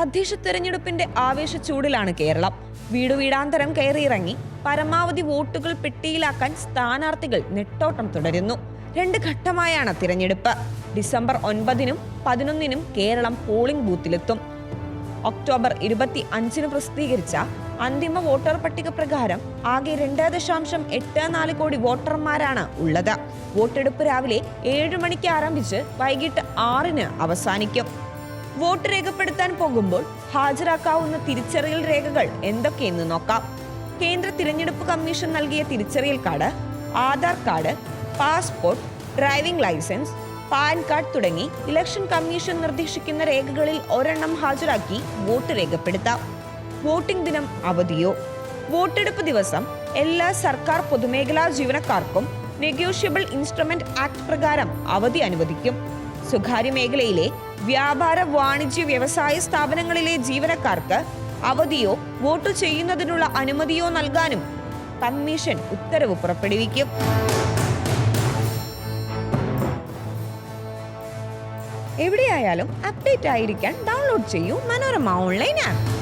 തദ്ദേശ തെരഞ്ഞെടുപ്പിന്റെ ആവേശ ചൂടിലാണ് കേരളം വീടുവീടാന്തരം കയറിയിറങ്ങി പരമാവധി വോട്ടുകൾ പെട്ടിയിലാക്കാൻ സ്ഥാനാർത്ഥികൾ നെട്ടോട്ടം തുടരുന്നു. രണ്ട് ഘട്ടമായാണ് തിരഞ്ഞെടുപ്പ്. ഡിസംബർ ഒൻപതിനും പതിനൊന്നിനും കേരളം പോളിംഗ് ബൂത്തിലെത്തും. ഒക്ടോബർ ഇരുപത്തി അഞ്ചിന് പ്രസിദ്ധീകരിച്ച അന്തിമ വോട്ടർ പട്ടിക പ്രകാരം ആകെ രണ്ട് ദശാംശം എട്ട് നാല് കോടി വോട്ടർമാരാണ് ഉള്ളത്. വോട്ടെടുപ്പ് രാവിലെ ഏഴ് മണിക്ക് ആരംഭിച്ച് വൈകിട്ട് ആറിന് അവസാനിക്കും. വോട്ട് രേഖപ്പെടുത്താൻ പോകുമ്പോൾ ഹാജരാക്കാവുന്ന തിരിച്ചറിയൽ രേഖകൾ എന്തൊക്കെയെന്ന് നോക്കാം. കേന്ദ്ര തിരഞ്ഞെടുപ്പ് കമ്മീഷൻ നൽകിയ തിരിച്ചറിയൽ card Aadhaar card passport driving licence PAN card തുടങ്ങി ഇലക്ഷൻ കമ്മീഷൻ നിർദ്ദേശിക്കുന്ന രേഖകളിൽ ഒരെണ്ണം ഹാജരാക്കി വോട്ട് രേഖപ്പെടുത്താം. വോട്ടിംഗ് ദിനം അവധിയോ? വോട്ടെടുപ്പ് ദിവസം എല്ലാ സർക്കാർ പൊതുമേഖലാ ജീവനക്കാർക്കും നെഗോഷ്യബിൾ ഇൻസ്ട്രുമെന്റ് ആക്ട് പ്രകാരം അവധി അനുവദിക്കും. സ്വകാര്യ മേഖലയിലെ വ്യാപാര വാണിജ്യ വ്യവസായ സ്ഥാപനങ്ങളിലെ ജീവനക്കാർക്ക് അവധിയോ വോട്ട് ചെയ്യുന്നതിനുള്ള അനുമതിയോ നൽകാനും കമ്മീഷൻ ഉത്തരവ് പുറപ്പെടുവിക്കും. എവിടെയായാലും അപ്ഡേറ്റ് ആയിരിക്കാൻ ഡൗൺലോഡ് ചെയ്യൂ മനോരമ ഓൺലൈൻ ആപ്പ്.